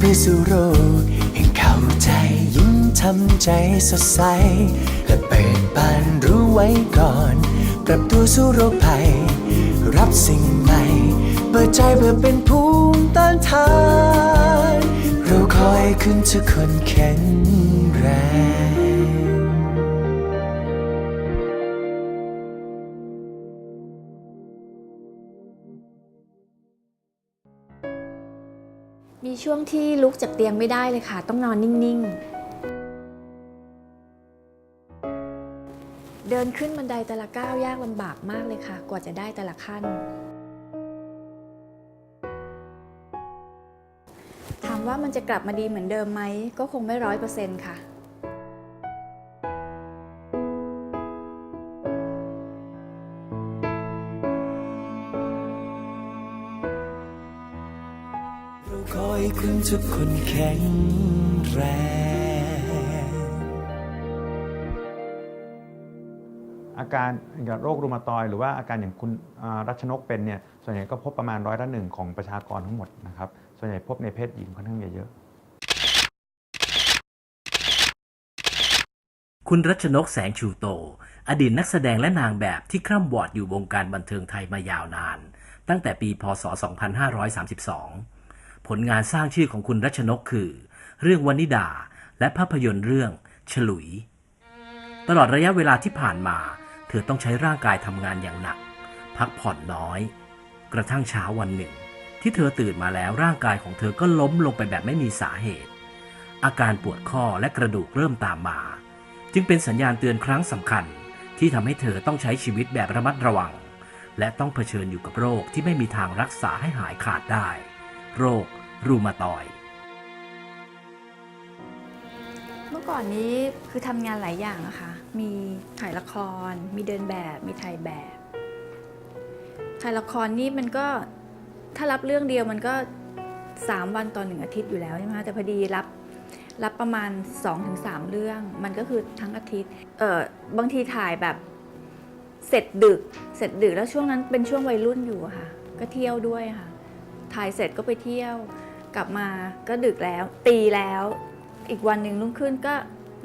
ไปสู่โรคให้เข้าใจยิ้มทำใจสดใส และเปิดบานรู้ไว้ก่อน ปรับตัวสู้โรคภัย รับสิ่งใหม่ เปิดใจเพื่อเป็นภูมิต้านทานเราคอยขึ้นทุกคนแข็งแรง มีช่วงที่ลุกจากเตียงไม่ได้เลยค่ะ ต้องนอนนิ่ง ๆ เดินขึ้นบันไดแต่ละก้าวยากลำบากมากเลยค่ะ กว่าจะได้แต่ละขั้น ถามว่ามันจะกลับมาดีเหมือนเดิมไหม ก็คงไม่ร้อยเปอร์เซ็นต์ค่ะ ทุกคนแข็งแรงอาการอย่างโรครูมาตอยหรือว่าอาการอย่างคุณอ่ารัชนกเป็นเนี่ยส่วนใหญ่ก็พบประมาณร้อยละหนึ่งของประชากรทั้งหมดนะครับส่วนใหญ่พบในเพศหญิงค่อนข้างเยอะ คุณรัชนกแสงชูโต อดีตนักแสดงและนางแบบที่คร่ำวอดอยู่วงการบันเทิงไทยมายาวนาน ตั้งแต่ปีพศ 2532 ผลงานสร้างชื่อของคุณรัชนกคือ เรื่องวนิดา และภาพยนตร์เรื่อง ฉลุย ตลอดระยะเวลาที่ผ่านมา เธอต้องใช้ร่างกายทำงานอย่างหนัก พักผ่อนน้อย กระทั่งเช้าวันหนึ่ง ที่เธอตื่นมาแล้วร่างกายของเธอก็ล้มลงไปแบบไม่มีสาเหตุ อาการปวดข้อและกระดูกเริ่มตามมา จึงเป็นสัญญาณเตือนครั้งสำคัญที่ทำให้เธอต้องใช้ชีวิตแบบระมัดระวัง และต้องเผชิญอยู่กับโรคที่ไม่มีทางรักษาให้หายขาดได้ โรครูมาตอยเมื่อก่อนนี้คือทำงานหลายอย่างนะคะ มีถ่ายละคร มีเดินแบบ มีถ่ายแบบ ถ่ายละครนี่มันก็ถ้ารับเรื่องเดียวมันก็ 3 วันต่อหนึ่งอาทิตย์อยู่แล้วใช่ไหมคะแต่พอดีรับรับประมาณ 2-3 เรื่อง มันก็คือทั้งอาทิตย์ เออบางทีถ่ายแบบเสร็จดึก เสร็จดึกแล้วช่วงนั้นเป็นช่วงวัยรุ่นอยู่ค่ะ ก็เที่ยวด้วยค่ะ ถ่ายเสร็จก็ไปเที่ยว กลับมาก็ดึกแล้ว ตีแล้ว อีกวันหนึ่งรุ่งขึ้นก็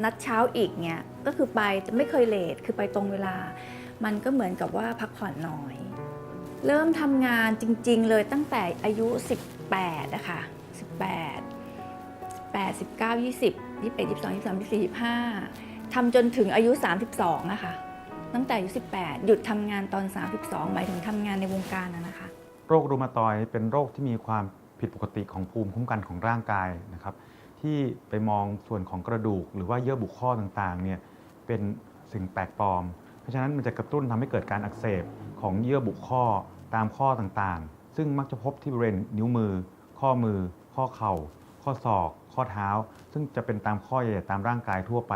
นัดเช้าอีกเนี่ยก็คือไปจะไม่เคยเลทคือไปตรงเวลา มันก็เหมือนกับว่าพักผ่อนน้อย เริ่มทำงานจริง ๆ เลยตั้งแต่อายุ 18อะค่ะ18 8 19 20 21 22 23 24 25ทำจนถึงอายุ 32อะคะตั้งแต่อายุ 18 หยุดทำงานตอน 32 หมายถึงทำงานในวงการนะคะ โรครูมาตอยเป็นโรคที่มีความผิดปกติของภูมิคุ้มกันของร่างกายนะครับ ที่ไปมองส่วนของกระดูก หรือว่าเยื่อบุข้อต่างๆเนี่ยเป็นสิ่งแปลกปลอม เพราะฉะนั้นมันจะกระตุ้นทำให้เกิดการอักเสบของเยื่อบุข้อตามข้อต่างๆ ซึ่งมักจะพบที่บริเวณนิ้วมือ ข้อมือ ข้อเข่า ข้อศอก ข้อเท้า ซึ่งจะเป็นตามข้อใหญ่ๆตามร่างกายทั่วไป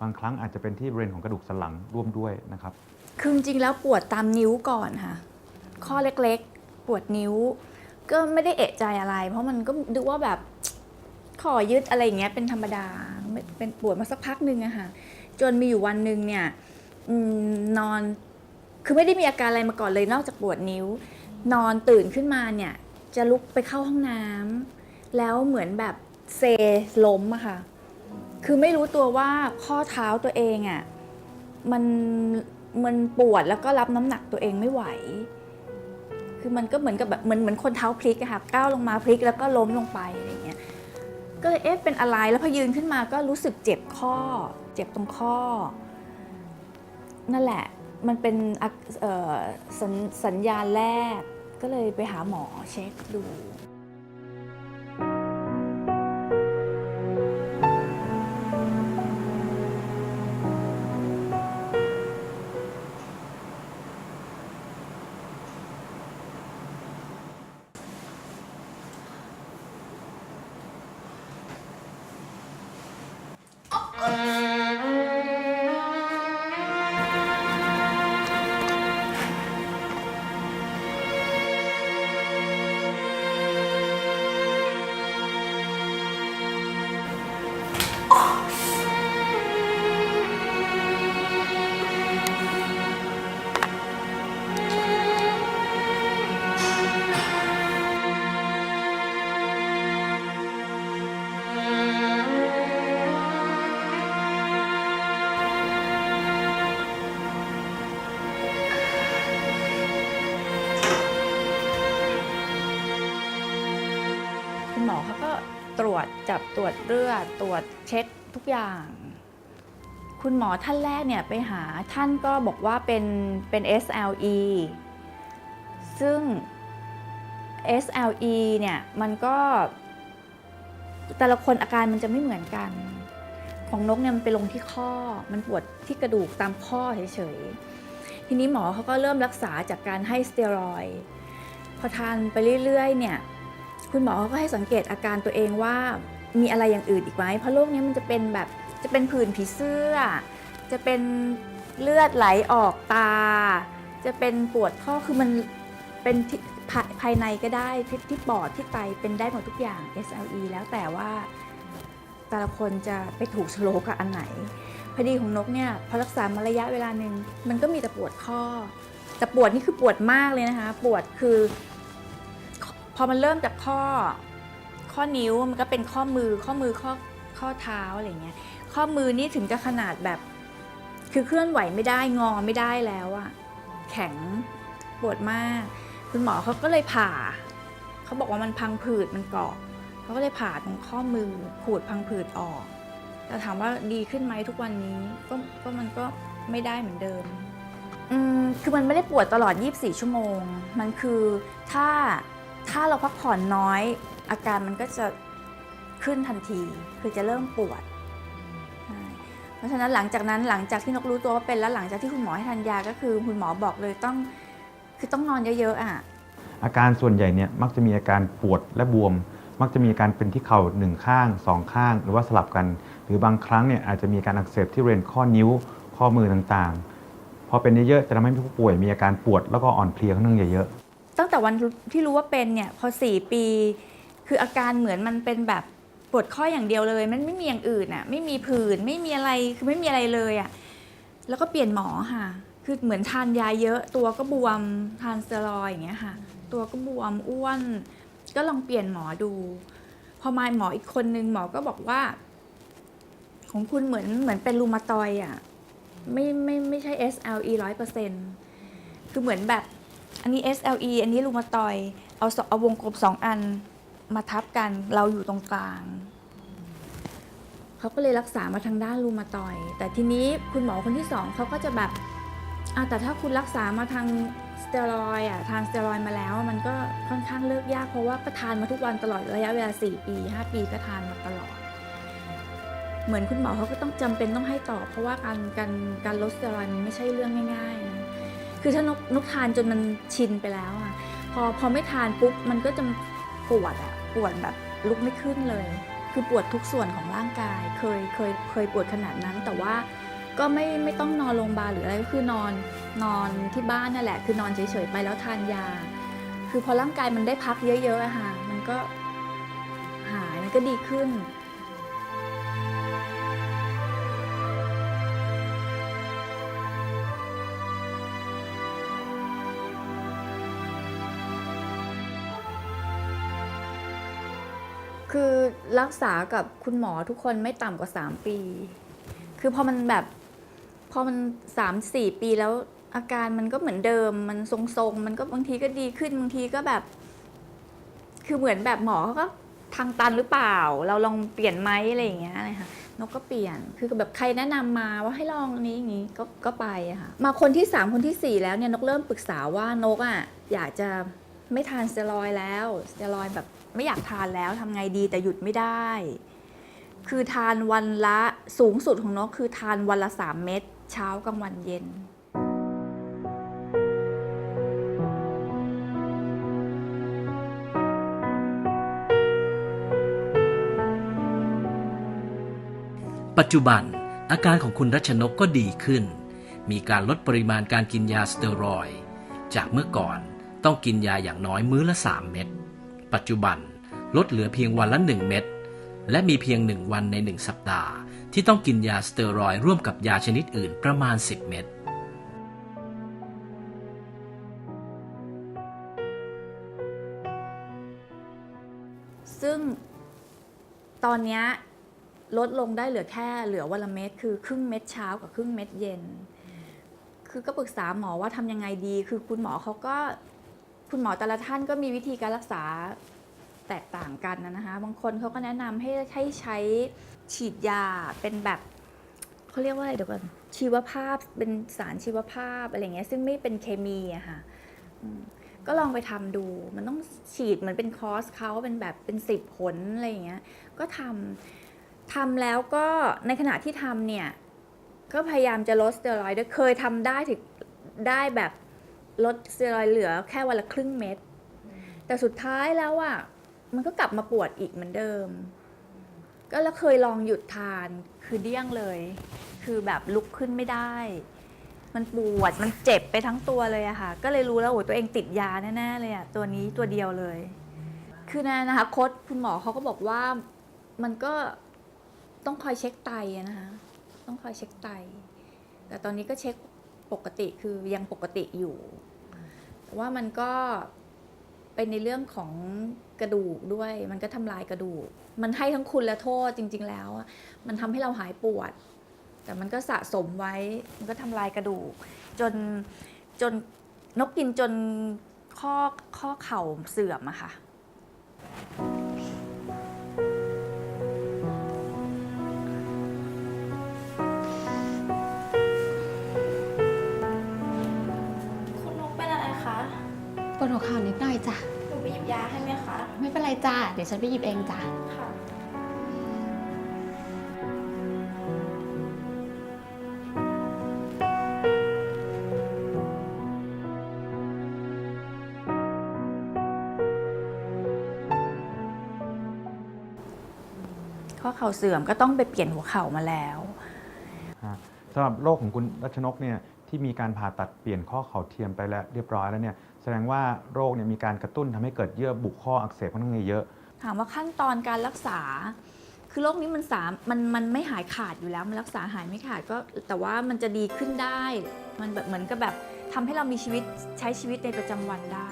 บางครั้งอาจจะเป็นที่บริเวณของกระดูกสันหลังร่วมด้วยนะครับ คือจริงแล้วปวดตามนิ้วก่อนค่ะ ข้อเล็กๆ ปวดนิ้ว ก็ไม่ได้เอะใจอะไร เพราะมันก็ดูว่าแบบขอยึดอะไรอย่างเงี้ยเป็นธรรมดาเป็นปวดมาสักพักหนึ่งอะค่ะ จนมีอยู่วันหนึ่งเนี่ยนอนคือไม่ได้มีอาการอะไรมาก่อนเลยนอกจากปวดนิ้ว นอนตื่นขึ้นมาเนี่ย จะลุกไปเข้าห้องน้ำแล้วเหมือนแบบเซล้มอะค่ะ คือไม่รู้ตัวว่าข้อเท้าตัวเองอะมันมันปวดแล้วก็รับน้ำหนักตัวเองไม่ไหว คือมันก็เหมือนกับแบบเหมือนเหมือนคนเท้าพลิกอะค่ะก้าวลงมาพลิกแล้วก็ล้มลงไปอะไรเงี้ยก็เลยเอ๊ะเป็นอะไรแล้วพอยืนขึ้นมาก็รู้สึกเจ็บข้อ เจ็บตรงข้อ นั่นแหละ มันเป็นสสัญญาณแรกก็เลยไปหาหมอเช็คดู เขาก็ตรวจจับตรวจเลือดตรวจเช็คทุกอย่าง คุณหมอท่านแรกเนี่ยไปหาท่านก็บอกว่าเป็นเป็น SLE ซึ่ง SLE เนี่ยมันก็แต่ละคนอาการมันจะไม่เหมือนกัน ของนกเนี่ยมันไปลงที่ข้อ มันปวดที่กระดูกตามข้อเฉยๆ ทีนี้หมอเขาก็เริ่มรักษาจากการให้สเตียรอย์พอทานไปเรื่อยๆเนี่ย คุณหมอเขาก็ให้สังเกตอาการตัวเองว่ามีอะไรอย่างอื่นอีกไหมเพราะโรคนี้มันจะเป็นแบบจะเป็นผื่นผีเสื้อ จะเป็นเลือดไหลออกตา จะเป็นปวดข้อคือมันเป็นที่ภายภายในก็ได้ที่ที่ปอดที่ไตเป็นได้หมดทุกอย่าง SLE แล้วแต่ว่าแต่ละคนจะไปถูกโฉลกกับอันไหน พอดีของนกเนี่ยพอรักษามาระยะเวลาหนึ่งมันก็มีแต่ปวดข้อ แต่ปวดนี่คือปวดมากเลยนะคะ ปวดคือ พอมันเริ่มจากข้อข้อนิ้วมันก็เป็นข้อมือข้อมือข้อข้อเท้าอะไรเงี้ย ข้อมือนี่ถึงจะขนาดแบบ คือเคลื่อนไหวไม่ได้งอไม่ได้แล้วอะแข็งปวดมาก คุณหมอเขาก็เลยผ่าเขาบอกว่ามันพังผืดมันเกาะเขาก็เลยผ่าตรงข้อมือขูดพังผืดออกแต่ถามว่าดีขึ้นไหมทุกวันนี้ก็ก็มันก็ไม่ได้เหมือนเดิมอืมคือมันไม่ได้ปวดตลอด 24 ชั่วโมง มันคือถ้า ถ้าเราพักผ่อนน้อย อาการมันก็จะขึ้นทันที คือจะเริ่มปวด เพราะฉะนั้นหลังจากนั้นหลังจากที่นกรู้ตัวว่าเป็นแล้วหลังจากที่คุณหมอให้ทานยาก็คือคุณหมอบอกเลยต้องคือต้องนอนเยอะๆอะอาการส่วนใหญ่เนี่ยมักจะมีอาการปวดและบวม มักจะมีอาการเป็นที่เข่าหนึ่งข้างสองข้าง หรือว่าสลับกัน หรือบางครั้งเนี่ยอาจจะมีการอักเสบที่บริเวณข้อนิ้วข้อมือต่างๆ พอเป็นเยอะๆจะทำให้ผู้ป่วยมีอาการปวดแล้วก็อ่อนเพลียค่อนข้างเยอะๆ ตั้งแต่วันที่รู้ว่าเป็นเนี่ยพอ 4 ปี คืออาการเหมือนมันเป็นแบบปวดข้ออย่างเดียวเลย มันไม่มีอย่างอื่นอะไม่มีผื่นไม่มีอะไรคือไม่มีอะไรเลยอะแล้วก็เปลี่ยนหมอค่ะ คือเหมือนทานยาเยอะ ตัวก็บวมทานสเตียรอยอย่างเงี้ยค่ะ ตัวก็บวมอ้วน ก็ลองเปลี่ยนหมอดู พอมาหมออีกคนนึงหมอก็บอกว่า ของคุณเหมือนเหมือนเป็นรูมาตอยอะไม่ไม่ไม่ใช่ SLE ร้อยเปอร์เซ็นต์คือเหมือนแบบ อันนี้ SLE อันนี้รูมาตอยเอาสองเอาวงกลมสองอันมาทับกัน เราอยู่ตรงกลาง เขาก็เลยรักษามาทางด้านรูมาตอย แต่ทีนี้คุณหมอคนที่สองเขาก็จะแบบอะแต่ถ้าคุณรักษามาทางสเตียรอย์อะทานสเตียรอย์มาแล้ว มันก็ค่อนข้างเลิกยากเพราะว่าก็ทานมาทุกวันตลอดระยะเวลา 4 ปี 5 ปีก็ทานมาตลอด เหมือนคุณหมอเขาก็ต้องจำเป็นต้องให้ต่อ เพราะว่าการการการลดสเตียรอยด์มันไม่ใช่เรื่องง่ายๆนะ คือถ้านกนกทานจนมันชินไปแล้วอะพอพอไม่ทานปุ๊บมันก็จะปวดอะปวดแบบลุกไม่ขึ้นเลย คือปวดทุกส่วนของร่างกาย เคยเคยเคยปวดขนาดนั้น แต่ว่าก็ไม่ไม่ต้องนอนโรงพยาบาลหรืออะไรก็คือนอนนอนที่บ้านนั่นแหละ คือนอนเฉยๆไปแล้วทานยา คือพอร่างกายมันได้พักเยอะๆอะค่ะมันก็หายมันก็ดีขึ้น รักษากับคุณหมอทุกคนไม่ต่ำกว่า 3 ปี คือพอมันแบบ พอมัน 3 4 ปีแล้วอาการมันก็เหมือนเดิม มันทรงๆ มันก็บางทีก็ดีขึ้นบางทีก็แบบ คือเหมือนแบบหมอเขาก็ทางตันหรือเปล่า เราลองเปลี่ยนไหมอะไรอย่างเงี้ยนะคะนกก็เปลี่ยน คือแบบใครแนะนำมาว่าให้ลองนี้อย่างนี้ก็ก็ไปอะค่ะ มาคนที่ 3 คนทีสี่ 4 แล้วเนี่ยนกเริ่มปรึกษาว่านกอะอยากจะไม่ทานสเตียรอยแล้วสเตียรอยแบบ ไม่อยากทานแล้วทำไงดีแต่หยุดไม่ได้ คือทานวันละสูงสุดของนกคือทานวันละ 3 เม็ดเช้ากลางวันเย็นปัจจุบันอาการของคุณรัชนกก็ดีขึ้น มีการลดปริมาณการกินยาสเตียรอยด์จากเมื่อก่อนต้องกินยาอย่างน้อยมื้อละ 3 เม็ด ปัจจุบันลดเหลือเพียงวันละ 1 เม็ด และมีเพียง 1 วันใน 1 สัปดาห์ ที่ต้องกินยาสเตียรอยร่วมกับยาชนิดอื่นประมาณ 10 เม็ด ซึ่งตอนนี้ลดลงได้เหลือแค่เหลือวันละเม็ดคือครึ่งเม็ดเช้ากับครึ่งเม็ดเย็น คือก็ปรึกษาหมอว่าทำยังไงดี คือคุณหมอเขาก็ คุณหมอแต่ละท่านก็มีวิธีการรักษาแตกต่างกันนะนะคะ บางคนเขาก็แนะนำให้ให้ใช้ฉีดยาเป็นแบบเขาเรียกว่าอะไรเดี๋ยวก่อนชีวภาพเป็นสารชีวภาพอะไรเงี้ยซึ่งไม่เป็นเคมีอะค่ะก็ลองไปทำดู มันต้องฉีดเหมือนเป็นคอร์สเขาเป็นแบบเป็นสิบผลอะไรอย่างเงี้ย ก็ทำทำแล้วก็ในขณะที่ทำเนี่ย ก็พยายามจะลดสเตียรอยด์เคยทำได้ถึงได้แบบ ลดสเตียรอยด์เหลือแค่วันละครึ่งเม็ดแต่สุดท้ายแล้วอะมันก็กลับมาปวดอีกเหมือนเดิม ก็แล้วเคยลองหยุดทานคือเดี้ยงเลย คือแบบลุกขึ้นไม่ได้ มันปวดมันเจ็บไปทั้งตัวเลยอะค่ะ ก็เลยรู้แล้วโอ้ยตัวเองติดยาแน่ๆเลยอะตัวนี้ตัวเดียวเลย คือนะนะคะโค้ชคุณหมอเขาก็บอกว่ามันก็ต้องคอยเช็คไตอะนะคะ ต้องคอยเช็คไต แต่ตอนนี้ก็เช็ค ปกติคือยังปกติอยู่แต่ว่ามันก็เป็นในเรื่องของกระดูกด้วย มันก็ทำลายกระดูก มันให้ทั้งคุณและโทษจริง ๆ แล้วอะมันทำให้เราหายปวด แต่มันก็สะสมไว้ มันก็ทำลายกระดูก จนจนนกกินจนข้อข้อเข่าเสื่อมอะค่ะ เป็นไรจ้ะเดี๋ยวฉันไปหยิบเองจ้ะข้อเข่าเสื่อมก็ต้องไปเปลี่ยนหัวเข่ามาแล้ว ฮะสำหรับโรคของคุณรัชนกเนี่ยที่มีการผ่าตัดเปลี่ยนข้อเข่าเทียมไปแล้วเรียบร้อยแล้วเนี่ย แสดงว่าโรคเนี่ยมีการกระตุ้นทำให้เกิดเยื่อบุข้ออักเสบค่อนข้างเยอะ ถามว่าขั้นตอนการรักษา คือโรคนี้มันสามมันมันไม่หายขาดอยู่แล้ว มันรักษาหายไม่ขาดก็แต่ว่ามันจะดีขึ้นได้ มันแบบเหมือนกับแบบทำให้เรามีชีวิตใช้ชีวิตในประจำวันได้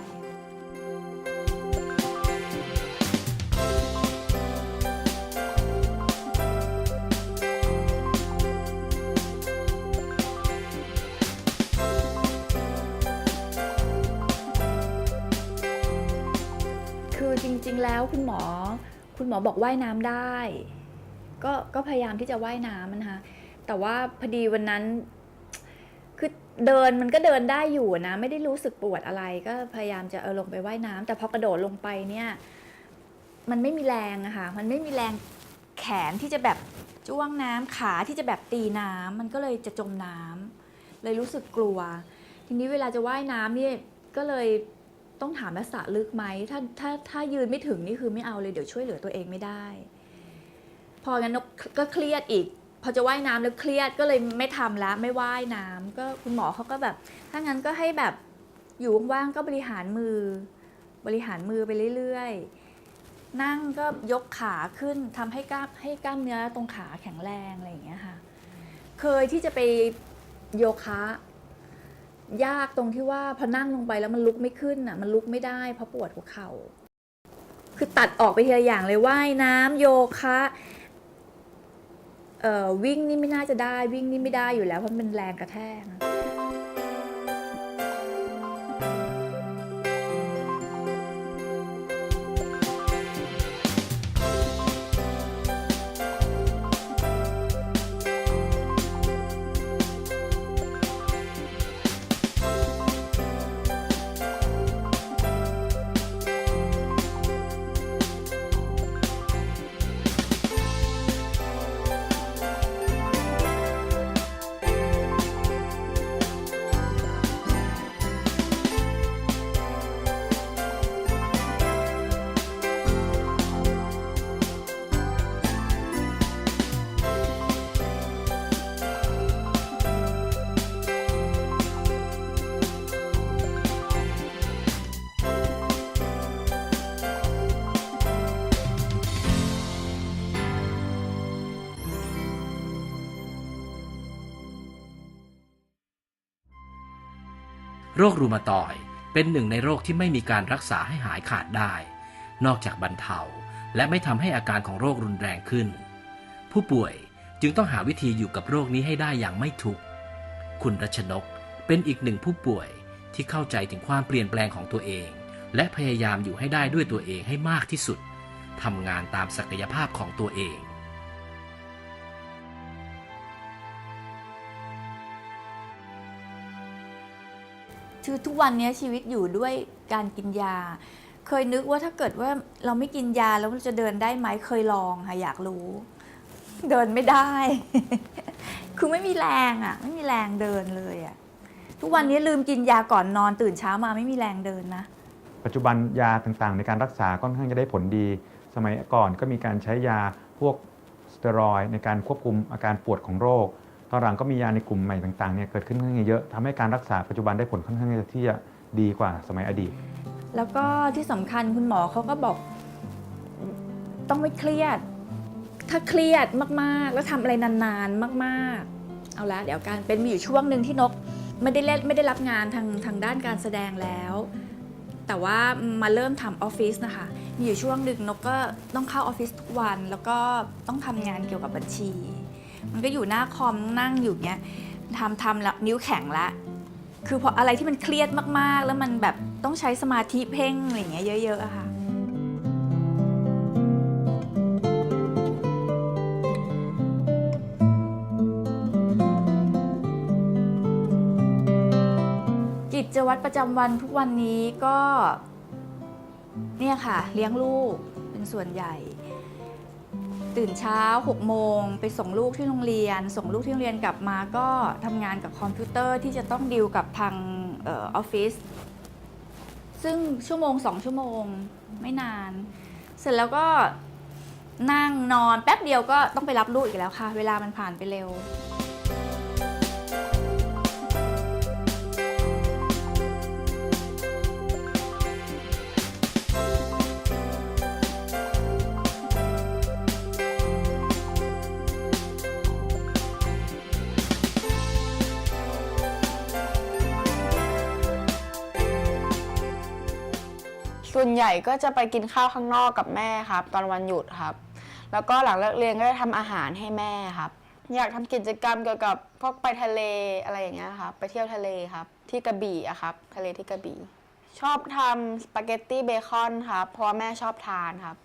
แล้วคุณหมอ คุณหมอบอกว่ายน้ำได้ ก็ก็พยายามที่จะว่ายน้ำนะคะ แต่ว่าพอดีวันนั้น คือเดินมันก็เดินได้อยู่นะ ไม่ได้รู้สึกปวดอะไร ก็พยายามจะเออลงไปว่ายน้ำแต่พอกระโดดลงไปเนี่ย มันไม่มีแรงอะค่ะ มันไม่มีแรงแขนที่จะแบบจ้วงน้ำขาที่จะแบบตีน้ำมันก็เลยจะจมน้ำเลยรู้สึกกลัว ทีนี้เวลาจะว่ายน้ำนี่ก็เลย ต้องถามว่าสระลึกไหมถ้าถ้าถ้ายืนไม่ถึงนี่คือไม่เอาเลยเดี๋ยวช่วยเหลือตัวเองไม่ได้ พองั้นนกก็เครียดอีก พอจะว่ายน้ำแล้วเครียดก็เลยไม่ทำแล้วไม่ว่ายน้ำก็คุณหมอเขาก็แบบ ถ้างั้นก็ให้แบบอยู่ว่างๆก็บริหารมือ บริหารมือไปเรื่อยๆ นั่งก็ยกขาขึ้นทำให้กล้ามให้กล้ามเนื้อตรงขาแข็งแรงอะไรอย่างเงี้ยค่ะ เคยที่จะไปโยคะ ยากตรงที่ว่าพอนั่งลงไปแล้วมันลุกไม่ขึ้นอะ มันลุกไม่ได้เพราะปวดหัวเข่า คือตัดออกไปทีละอย่างเลยว่ายน้ำโยคะเอ่อวิ่งนี่ไม่น่าจะได้วิ่งนี่ไม่ได้อยู่แล้วเพราะมันเป็นแรงกระแทก โรครูมาตอยเป็นหนึ่งในโรคที่ไม่มีการรักษาให้หายขาดได้ นอกจากบรรเทาและไม่ทำให้อาการของโรครุนแรงขึ้น ผู้ป่วยจึงต้องหาวิธีอยู่กับโรคนี้ให้ได้อย่างไม่ทุกข์คุณรัชนกเป็นอีกหนึ่งผู้ป่วยที่เข้าใจถึงความเปลี่ยนแปลงของตัวเอง และพยายามอยู่ให้ได้ด้วยตัวเองให้มากที่สุดทำงานตามศักยภาพของตัวเอง คือทุกวันนี้ชีวิตอยู่ด้วยการกินยา เคยนึกว่าถ้าเกิดว่าเราไม่กินยาแล้วมันจะเดินได้ไหมเคยลองค่ะอยากรู้ เดินไม่ได้ คือไม่มีแรงอะ ไม่มีแรงเดินเลยอะทุกวันนี้ลืมกินยาก่อนนอนตื่นเช้ามาไม่มีแรงเดินนะ ปัจจุบันยาต่างๆ ในการรักษาค่อนข้างจะได้ผลดี สมัยก่อนก็มีการใช้ยาพวกสเตียรอยในการควบคุมอาการปวดของโรค ตอนหลังก็มียาในกลุ่มใหม่ต่างๆเนี่ยเกิดขึ้นค่อนข้างเยอะทำให้การรักษาปัจจุบันได้ผลค่อนข้างที่จะดีกว่าสมัยอดีต แล้วก็ที่สำคัญคุณหมอเขาก็บอก ต้องไม่เครียด ถ้าเครียดมากๆ แล้วทำอะไรนานๆ มากๆ เอาละเดี๋ยวการเป็นมีอยู่ช่วงหนึ่งที่นกไม่ได้เล่นไม่ได้รับงานทางทางด้านการแสดงแล้ว แต่ว่ามาเริ่มทำออฟฟิศนะคะ มีอยู่ช่วงหนึ่งนกก็ต้องเข้าออฟฟิศทุกวัน แล้วก็ต้องทำงานเกี่ยวกับบัญชี มันก็อยู่หน้าคอมนั่งอยู่เนี้ยทำทำแล้วนิ้วแข็งละ คือพออะไรที่มันเครียดมากๆ แล้วมันแบบต้องใช้สมาธิเพ่งอะไรเงี้ยเยอะๆอะค่ะกิจวัตรประจำวันทุกวันนี้ก็ เนี่ยค่ะ เลี้ยงลูกเป็นส่วนใหญ่ ตื่นเช้า6โมงไปส่งลูกที่โรงเรียน ส่งลูกที่โรงเรียนกลับมาก็ทำงานกับคอมพิวเตอร์ที่จะต้องดิวกับทางเออออฟฟิศซึ่งชั่วโมงสองชั่วโมงไม่นาน เสร็จแล้วก็นั่งนอนแป๊บเดียวก็ต้องไปรับลูกอีกแล้วค่ะ เวลามันผ่านไปเร็ว ใหญ่ก็จะไปกินข้าวข้างนอกกับแม่ครับ ตอนวันหยุดครับ แล้วก็หลังเลิกเรียนก็จะทำอาหารให้แม่ครับ อยากทำกิจกรรมเกี่ยวกับพวกไปทะเลอะไรอย่างเงี้ยครับไปเที่ยวทะเลครับ ที่กระบี่อะครับ ทะเลที่กระบี่ชอบทำสปาเกตตี้เบคอนครับเพราะว่าแม่ชอบทานครับ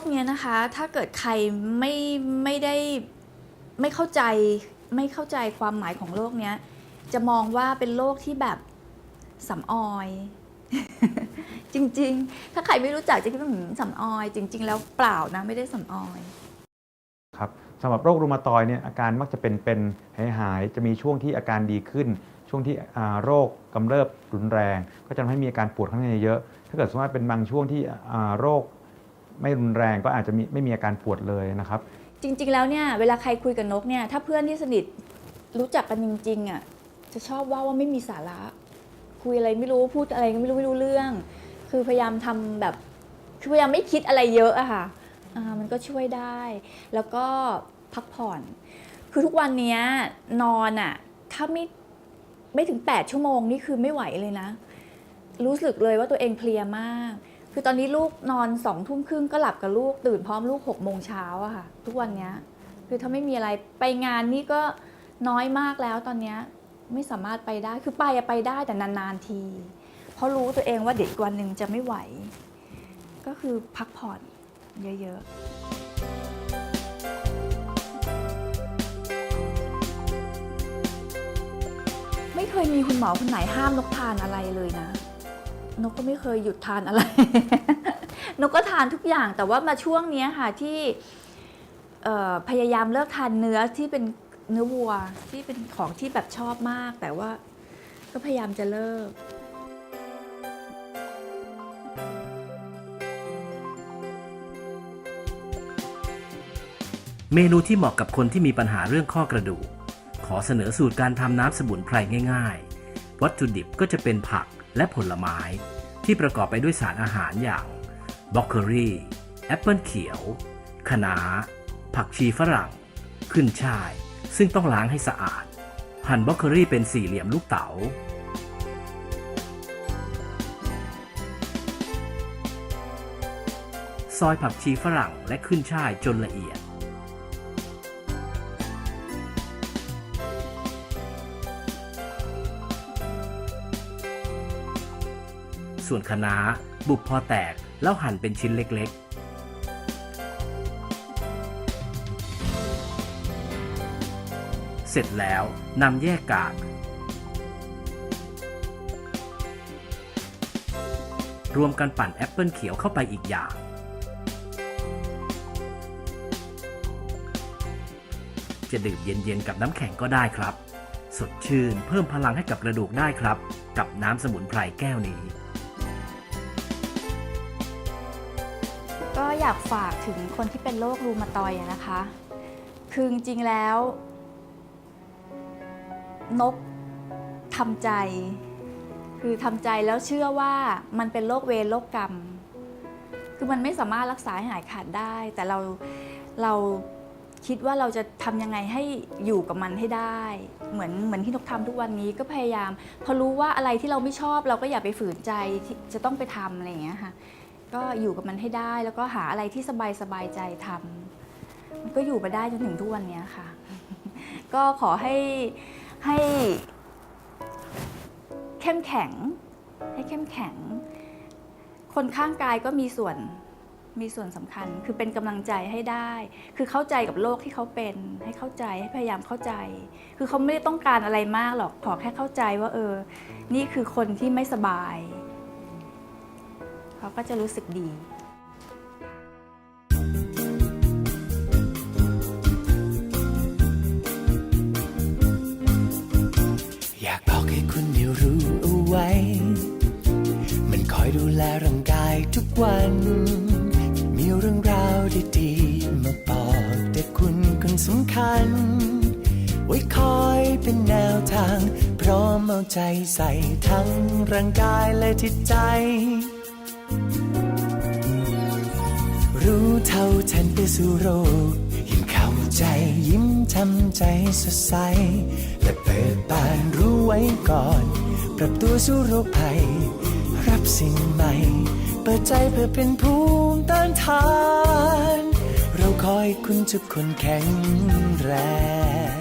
โลกเนี้ยนะคะ ถ้าเกิดใครไม่ไม่ได้ไม่เข้าใจไม่เข้าใจความหมายของโลกเนี้ย จะมองว่าเป็นโลกที่แบบสำออย จริง ๆ ถ้าใครไม่รู้จักจะคิดว่าหืมสำออย จริง ๆ แล้วเปล่านะไม่ได้สำออยครับสำหรับโรครูมาตอยเนี่ยอาการมักจะเป็นเป็นหายหายจะมีช่วงที่อาการดีขึ้น ช่วงที่โรคกำเริบรุนแรง ก็จะทำให้มีอาการปวดข้างในเยอะ ถ้าเกิดสมมติว่าเป็นบางช่วงที่โรค ไม่รุนแรงก็อาจจะมีไม่มีอาการปวดเลยนะครับ จริง ๆ แล้วเนี่ยเวลาใครคุยกับนกเนี่ยถ้าเพื่อนที่สนิทรู้จักกันจริงๆอะจะชอบว่าว่าไม่มีสาระ คุยอะไรไม่รู้พูดอะไรก็ไม่รู้ไม่รู้เรื่อง คือพยายามทำแบบคือพยายามไม่คิดอะไรเยอะอะค่ะมันก็ช่วยได้ แล้วก็พักผ่อน คือทุกวันนี้นอนอะถ้าไม่ไม่ถึง 8 ชั่วโมงนี่คือไม่ไหวเลยนะ รู้สึกเลยว่าตัวเองเพลียมาก คือตอนนี้ลูกนอนสองทุ่มครึ่งก็หลับกับลูก ตื่นพร้อมลูกหกโมงเช้าอะค่ะ ทุกวันเนี้ยคือถ้าไม่มีอะไรไปงานนี่ก็น้อยมากแล้วตอนเนี้ยไม่สามารถไปได้คือไปอะไปได้แต่นานๆที เพราะรู้ตัวเองว่าเด็กวันหนึ่งจะไม่ไหว ก็คือพักผ่อนเยอะๆไม่เคยมีคุณหมอคนไหนห้ามนกทานอะไรเลยนะ นกก็ไม่เคยหยุดทานอะไร นกก็ทานทุกอย่าง แต่ว่ามาช่วงนี้ค่ะที่พยายามเลิกทานเนื้อที่เป็นเนื้อวัวที่เป็นของที่แบบชอบมาก แต่ว่าก็พยายามจะเลิกเมนูที่เหมาะกับคนที่มีปัญหาเรื่องข้อกระดูก ขอเสนอสูตรการทำน้ำสมุนไพรง่าย ๆ วัตถุดิบก็จะเป็นผัก และผลไม้ ที่ประกอบไปด้วยสารอาหารอย่างบล็อกเกอรี่แอปเปิลเขียวคะน้าผักชีฝรั่ง ขึ้นช่าย ซึ่งต้องล้างให้สะอาด หั่นบล็อกเกอรี่เป็นสี่เหลี่ยมลูกเต๋าซอยผักชีฝรั่งและขึ้นช่ายจนละเอียด ส่วนคะน้าบุบพอแตกแล้วหั่นเป็นชิ้นเล็กๆเสร็จแล้วนำแยกกาก รวมกันปั่นแอปเปิลเขียวเข้าไปอีกอย่าง จะดื่มเย็นๆกับน้ำแข็งก็ได้ครับ สดชื่นเพิ่มพลังให้กับกระดูกได้ครับ กับน้ำสมุนไพรแก้วนี้ ฝากถึงคนที่เป็นโรครูมาตอยนะคะ คือจริงๆแล้ว นกทำใจ คือทำใจแล้วเชื่อว่ามันเป็นโรคเวรโรคกรรม คือมันไม่สามารถรักษาหหายขาดได้ แต่เราเราคิดว่าเราจะทำยังไงให้อยู่กับมันให้ได้ เหมือนเหมือนที่นกทำทุกวันนี้ก็พยายาม พอรู้ว่าอะไรที่เราไม่ชอบเราก็อย่าไปฝืนใจที่จะต้องไปทำอะไรอย่างเงี้ยค่ะ ก็อยู่กับมันให้ได้ แล้วก็หาอะไรที่สบายสบายใจทำมันก็อยู่มาได้จนถึงทุกวันนี้ค่ะ ก็ขอให้ให้เข้มแข็ง ให้เข้มแข็ง คนข้างกายก็มีส่วนมีส่วนสำคัญคือเป็นกำลังใจให้ได้ คือเข้าใจกับโลกที่เขาเป็น ให้เข้าใจให้พยายามเข้าใจ คือเขาไม่ได้ต้องการอะไรมากหรอกขอแค่เข้าใจว่าเออ นี่คือคนที่ไม่สบาย เขาก็จะรู้สึกดีอยากบอกให้คุณได้รู้เอาไว้มันคอยดูแลร่างกายทุกวัน มีเรื่องราวดีๆ มาบอกแต่คุณคนสำคัญ ไว้คอยเป็นแนวทาง พร้อมเอาใจใส่ทั้งร่างกายและจิตใจ รู้เท่าทันไปสู่โรคยิ่งเข้าใจยิ้มทำใจสดใส และเปิดบานรู้ไว้ก่อน ปรับตัวสู่โรคภัย รับสิ่งใหม่ เปิดใจเพื่อเป็นภูมิต้านทาน เราคอยคุณทุกคนแข็งแรง